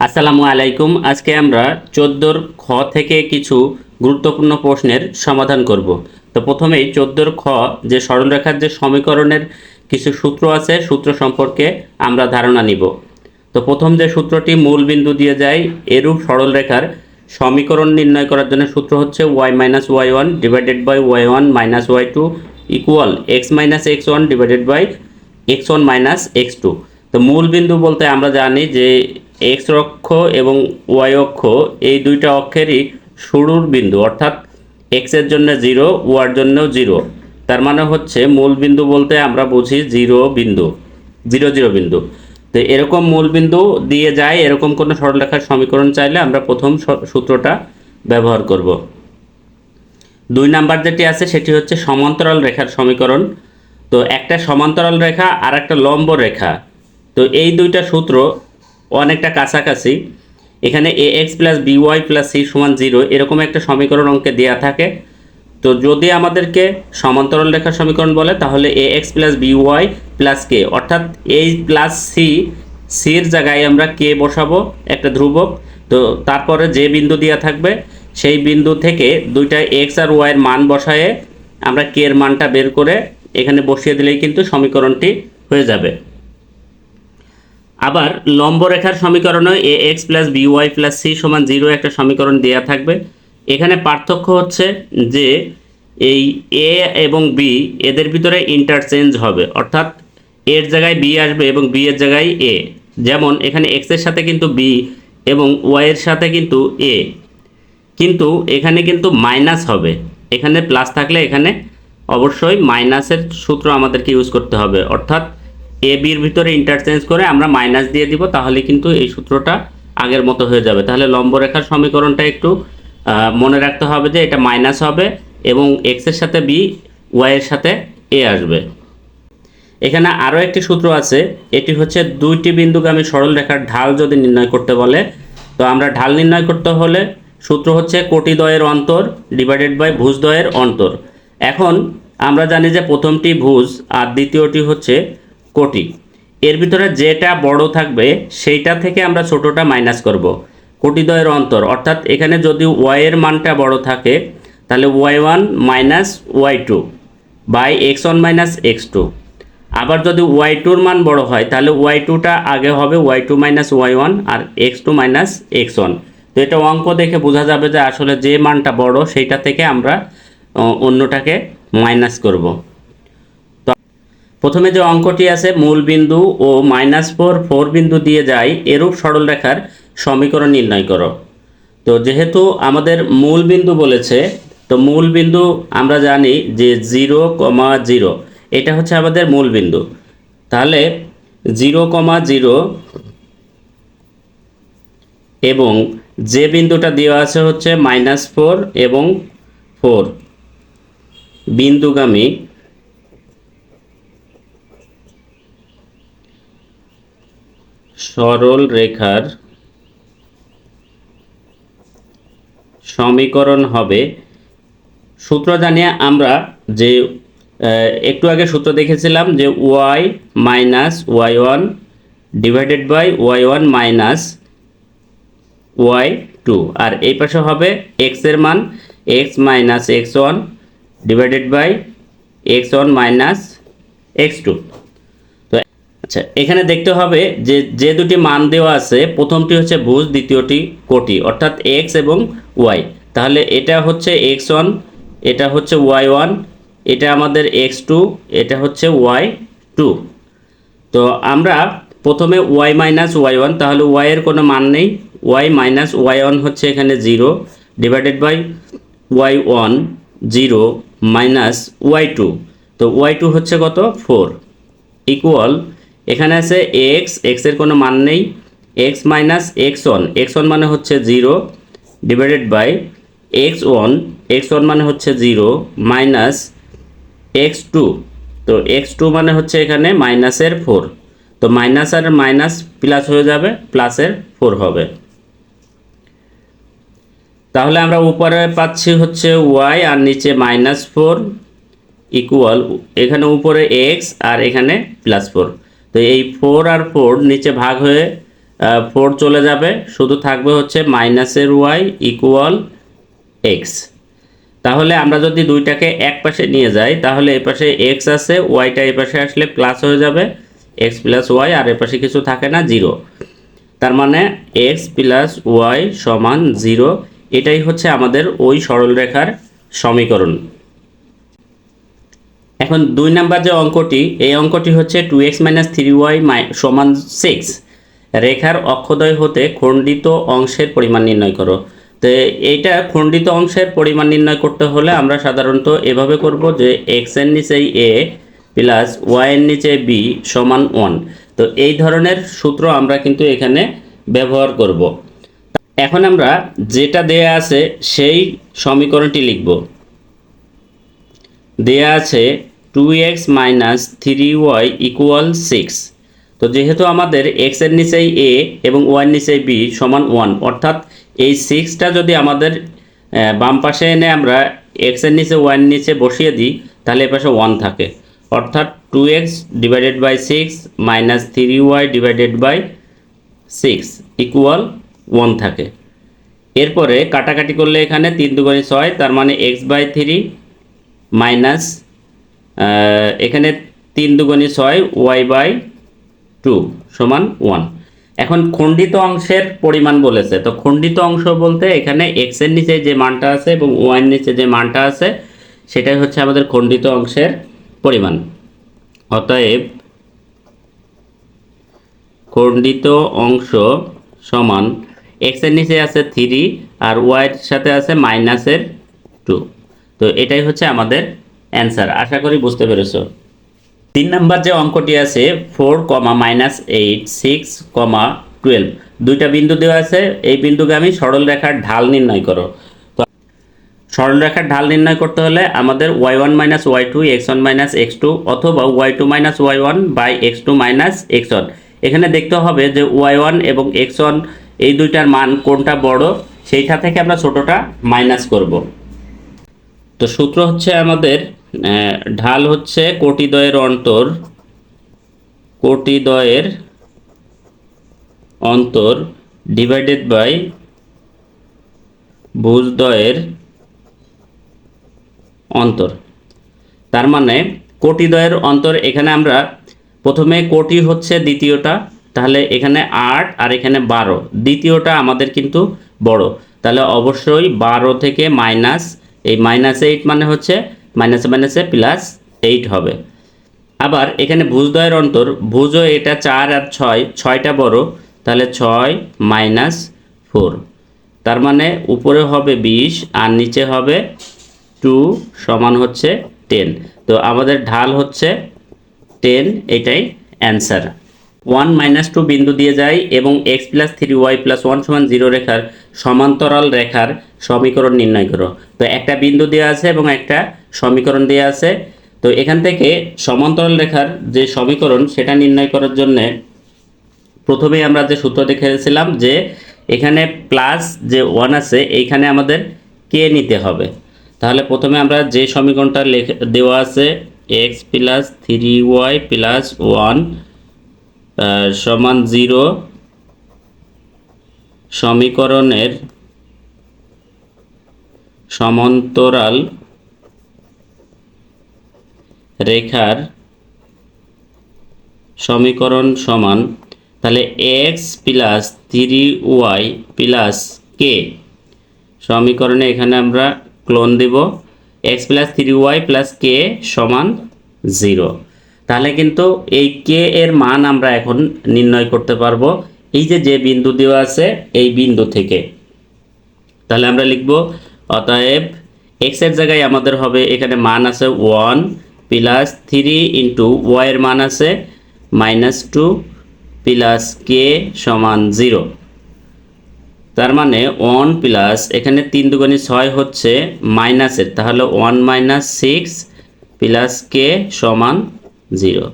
আসসালামু আলাইকুম। আজকে আমরা চোদ্দোর খ থেকে কিছু গুরুত্বপূর্ণ প্রশ্নের সমাধান করব। তো প্রথমেই চোদ্দোর খ, যে সরলরেখার যে সমীকরণের কিছু সূত্র আছে, সূত্র সম্পর্কে আমরা ধারণা নিব। তো প্রথম যে সূত্রটি মূল বিন্দু দিয়ে যায়, এরূপ সরলরেখার সমীকরণ নির্ণয় করার জন্য সূত্র হচ্ছে Y minus Y one divided by Y one minus Y two equal X minus X one divided by X one minus X two তো মূল বিন্দু বলতে আমরা জানি যে এক্স অক্ষ এবং ওয়াই অক্ষ, এই দুইটা অক্ষেরই শুরুর বিন্দু, অর্থাৎ এক্সের জন্য জিরো ওয়ার জন্যও জিরো তার মানে হচ্ছে মূল বিন্দু বলতে আমরা বুঝি জিরো বিন্দু জিরো জিরো বিন্দু। তো এরকম মূল বিন্দু দিয়ে যায়, এরকম কোনো সরলরেখার সমীকরণ চাইলে আমরা প্রথম সূত্রটা ব্যবহার করব। দুই নাম্বার যেটি আছে, সেটি হচ্ছে সমান্তরাল রেখার সমীকরণ। তো একটা সমান্তরাল রেখা আর একটা লম্ব রেখা। তো এই দুইটা সূত্র অনেকটা কাছাকাছি। এখানে A X plus B Y plus C সমান জিরো এরকম একটা সমীকরণ অঙ্কে দেওয়া থাকে। তো যদি আমাদেরকে সমান্তরাল রেখার সমীকরণ বলে, তাহলে A X plus B Y plus কে অর্থাৎ এই প্লাস সি সির জায়গায় আমরা কে বসাবো, একটা ধ্রুবক। তো তারপরে যে বিন্দু দেওয়া থাকবে, সেই বিন্দু থেকে দুইটা এক্স আর ওয়াইয়ের মান বসায়ে আমরা কে এর মানটা বের করে এখানে বসিয়ে দিলেই কিন্তু সমীকরণটি হয়ে যাবে। আবার লম্ব রেখার সমীকরণে A X plus B Y plus C সমান জিরো একটা সমীকরণ দেওয়া থাকবে। এখানে পার্থক্য হচ্ছে যে এই এ এবং বি এদের ভিতরে ইন্টারচেঞ্জ হবে, অর্থাৎ এর জায়গায় বি আসবে এবং বি এর জায়গায় এ যেমন এখানে এক্সের সাথে কিন্তু বি এবং ওয়াইয়ের সাথে কিন্তু এ কিন্তু এখানে কিন্তু মাইনাস হবে। এখানে প্লাস থাকলে এখানে অবশ্যই মাইনাসের সূত্র আমাদেরকে ইউজ করতে হবে, অর্থাৎ এ বির ভিতরে ইন্টারচেঞ্জ করে আমরা মাইনাস দিয়ে দিব, তাহলে কিন্তু এই সূত্রটা আগের মতো হয়ে যাবে। তাহলে লম্বরেখার সমীকরণটা একটু মনে রাখতে হবে যে এটা মাইনাস হবে এবং এক্সের সাথে বি ওয়াই এর সাথে এ আসবে। এখানে আরও একটি সূত্র আছে, এটি হচ্ছে দুইটি বিন্দুগামী সরল রেখার ঢাল যদি নির্ণয় করতে বলে, তো আমরা ঢাল নির্ণয় করতে হলে সূত্র হচ্ছে কোটিদ্বয়ের অন্তর ডিভাইডেড বাই ভুজদ্বয়ের অন্তর। এখন আমরা জানি যে প্রথমটি ভুজ আর দ্বিতীয়টি হচ্ছে কোটি। এর ভিতরে যেটা বড় থাকবে, সেইটা থেকে আমরা ছোটটা মাইনাস করব। কোটিদ্বয়ের অন্তর। অর্থাৎ এখানে যদি ওয়াই এর মানটা বড় থাকে, তাহলে Y one minus Y two by X one minus X two আবার যদি ওয়াই টুর মান বড় হয়, তাহলে ওয়াই টুটা আগে হবে Y two minus Y one আর X two minus X one তো এটা অঙ্ক দেখে বোঝা যাবে যে আসলে যে মানটা বড়, সেইটা থেকে আমরা অন্যটাকে মাইনাস করব। প্রথমে যে অঙ্কটি আছে মূল বিন্দু ও মাইনাস ফোর ফোর বিন্দু দিয়ে যায়, এরূপ সরলরেখার সমীকরণ নির্ণয় করো। তো যেহেতু আমাদের মূল বিন্দু বলেছে, তো মূল বিন্দু আমরা জানি যে জিরো কমা জিরো এটা হচ্ছে আমাদের মূল বিন্দু। তাহলে জিরো কমা জিরো এবং যে বিন্দুটা দেওয়া আছে হচ্ছে মাইনাস ফোর এবং ফোর বিন্দুগামী সরল রেখার সমীকরণ হবে। সূত্র জানিয়ে আমরা যে একটু আগে সূত্র দেখেছিলাম যে Y minus Y one divided by Y one minus Y two আর এই পাশে হবে এক্সের মান X minus X one divided by X one minus X two আচ্ছা এখানে দেখতে হবে যে যে দুটি মান দেওয়া আছে, প্রথমটি হচ্ছে ভুজ, দ্বিতীয়টি কোটি, অর্থাৎ এক্স এবং ওয়াই তাহলে এটা হচ্ছে এক্স ওয়ান এটা হচ্ছে ওয়াই ওয়ান এটা আমাদের এক্স টু এটা হচ্ছে ওয়াই টু তো আমরা প্রথমে ওয়াই মাইনাস ওয়াই ওয়ান তাহলে ওয়াই এর কোনো মান নেই। ওয়াই মাইনাস ওয়াই ওয়ান হচ্ছে এখানে zero divided by Y one zero minus Y two তো ওয়াই টু হচ্ছে কত? ফোর ইকুয়াল এখানে আছে এক্স এক্সের কোনো মান নেই x minus x one x one মানে হচ্ছে zero divided by x one x one মানে হচ্ছে জিরো মাইনাস এক্স টু তো এক্স টু মানে হচ্ছে এখানে মাইনাসের ফোর তো মাইনাস আর মাইনাস প্লাস হয়ে যাবে প্লাসের ফোর হবে। তাহলে আমরা উপরে পাচ্ছি হচ্ছে ওয়াই আর নিচে মাইনাস ফোর ইকুয়াল এখানে উপরে এক্স আর এখানে প্লাস ফোর তো এই ফোর আর ফোর নিচে ভাগ হয়ে ফোর চলে যাবে। শুধু থাকবে হচ্ছে মাইনাসের ওয়াই ইকুয়াল এক্স তাহলে আমরা যদি দুইটাকে এক পাশে নিয়ে যাই, তাহলে এ পাশে এক্স আছে ওয়াইটা এই পাশে আসলে প্লাস হয়ে যাবে। এক্স প্লাস ওয়াই আর এ পাশে কিছু থাকে না জিরো তার মানে এক্স প্লাস ওয়াই সমান জিরো এটাই হচ্ছে আমাদের ওই সরলরেখার সমীকরণ। এখন দুই নাম্বার যে অঙ্কটি, এই অঙ্কটি হচ্ছে two x minus three y সমান সিক্স রেখার অক্ষদয় হতে খণ্ডিত অংশের পরিমাণ নির্ণয় করো। তো এইটা খণ্ডিত অংশের পরিমাণ নির্ণয় করতে হলে আমরা সাধারণত এভাবে করব যে এক্সের নিচে এ প্লাস ওয়াই এর নিচে বি সমান ওয়ান তো এই ধরনের সূত্র আমরা কিন্তু এখানে ব্যবহার করব। এখন আমরা যেটা দেয়া আছে সেই সমীকরণটি লিখব। দেয়া আছে two x minus three y equal six তো যেহেতু আমাদের এক্সের নিচেই এ এবং ওয়াই নিচেই বি সমান ওয়ান অর্থাৎ এই সিক্সটা যদি আমাদের বাম পাশে এনে আমরা এক্সের নিচে ওয়াই নিচে বসিয়ে দিই, তাহলে এ পাশে ওয়ান থাকে। অর্থাৎ two x divided by six minus three y divided by six equal one থাকে। এরপরে কাটাকাটি করলে এখানে তিন দুগুণে ছয়, তার মানে এক্স বাই থ্রি মাইনাস এখানে তিন দুগুণে ছয় ওয়াই বাই টু সমান ওয়ান এখন খণ্ডিত অংশের পরিমাণ বলেছে, তো খণ্ডিত অংশ বলতে এখানে এক্সের নিচে যে মানটা আছে এবং ওয়াই এর নিচে যে মানটা আছে, সেটাই হচ্ছে আমাদের খণ্ডিত অংশের পরিমাণ। অতএব খণ্ডিত অংশ সমান এক্সের নিচে আছে থ্রি আর ওয়াইয়ের সাথে আছে মাইনাসের টু তো এটাই হচ্ছে আমাদের অ্যান্সার আশা করি বুঝতে পেরেছ। তিন নাম্বার যে অঙ্কটি আছে four comma minus eight six comma twelve দুইটা বিন্দু দেওয়া আছে, এই বিন্দুগামী সরল রেখার ঢাল নির্ণয় করো। তো সরলরেখার ঢাল নির্ণয় করতে হলে আমাদের y one minus y two x one minus x two অথবা y two minus y one by x two minus x one এখানে দেখতে হবে যে ওয়াই ওয়ান এবং এক্স ওয়ান এই দুইটার মান কোনটা বড়, সেইটা থেকে আমরা ছোটটা মাইনাস করব। তো সূত্র হচ্ছে আমাদের ঢাল হচ্ছে কোটিদ্বয়ের অন্তর কোটিদ্বয়ের অন্তর ডিভাইডেড বাই ভুজদ্বয়ের অন্তর। তার মানে কোটিদ্বয়ের অন্তর এখানে আমরা প্রথমে কোটি হচ্ছে দ্বিতীয়টা, তাহলে এখানে আট আর এখানে বারো। দ্বিতীয়টা আমাদের কিন্তু বড়। তাহলে অবশ্যই বারো থেকে মাইনাস, এই মাইনাস এইট মানে হচ্ছে মাইনাসে মাইনাসে প্লাস এইট হবে। আবার এখানে ভুজদ্বয়ের অন্তর, ভুজও এটা চার আর ছয়, ছয়টা বড়, তাহলে ছয় মাইনাস ফোর। তার মানে উপরে হবে বিশ আর নিচে হবে টু সমান হচ্ছে টেন। তো আমাদের ঢাল হচ্ছে টেন, এটাই অ্যান্সার। ওয়ান মাইনাস টু বিন্দু দিয়ে যায় এবং x plus three y plus one সমান জিরো রেখার সমান্তরাল রেখার সমীকরণ নির্ণয় করো। তো একটা বিন্দু দেওয়া আছে এবং একটা সমীকরণ দেওয়া আছে। তো এখান থেকে সমান্তরাল রেখার যে সমীকরণ, সেটা নির্ণয় করার জন্যে প্রথমেই আমরা যে সূত্র দেখেছিলাম যে এখানে প্লাস যে ওয়ান আছে, এইখানে আমাদের কে নিতে হবে। তাহলে প্রথমে আমরা যে সমীকরণটা লেখে দেওয়া আছে x plus three y plus one সমান জিরো সমীকরণের সমান্তরাল রেখার সমীকরণ সমান, তাহলে x plus three y plus k সমীকরণে এখানে আমরা ক্লোন দেব x plus three y plus k সমান জিরো তাহলে কিন্তু এই কে এর মান আমরা এখন নির্ণয় করতে পারব। এই যে যে বিন্দু দেওয়া আছে, এই বিন্দু থেকে। তাহলে আমরা লিখব, অতএব এক্সের জায়গায় আমাদের হবে, এখানে মান আছে ওয়ান প্লাস থ্রি ইন্টু ওয়াইয়ের মান আছে মাইনাস টু প্লাস কে সমান জিরো তার মানে ওয়ান প্লাস এখানে তিন দুগুণে ছয় হচ্ছে মাইনাসের তাহলে one minus six plus k সমান জিরো।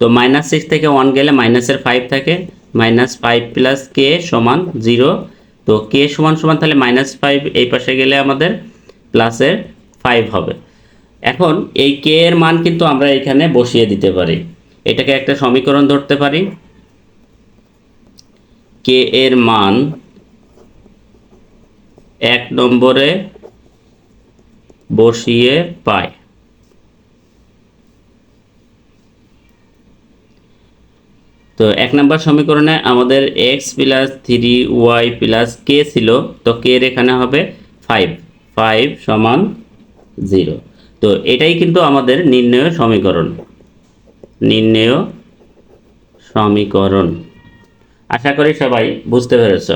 তো মাইনাস সিক্স থেকে ওয়ান গেলে মাইনাসের ফাইভ থাকে। মাইনাস ফাইভ প্লাস কে সমান জিরো তো কে সমান সমান তাহলে মাইনাস ফাইভ এই পাশে গেলে আমাদের প্লাসের ফাইভ হবে। এখন এই কে এর মান কিন্তু আমরা এখানে বসিয়ে দিতে পারি। এটাকে একটা সমীকরণ ধরতে পারি। কে এর মান এক নম্বরে বসিয়ে পায় তো এক নম্বর সমীকরণে আমাদের x plus three y plus k ছিল, তো কে এখানে হবে ফাইভ ফাইভ সমান জিরো তো এটাই কিন্তু আমাদের নির্ণয় সমীকরণ। নির্ণয় সমীকরণ। আশা করি সবাই বুঝতে পেরেছ।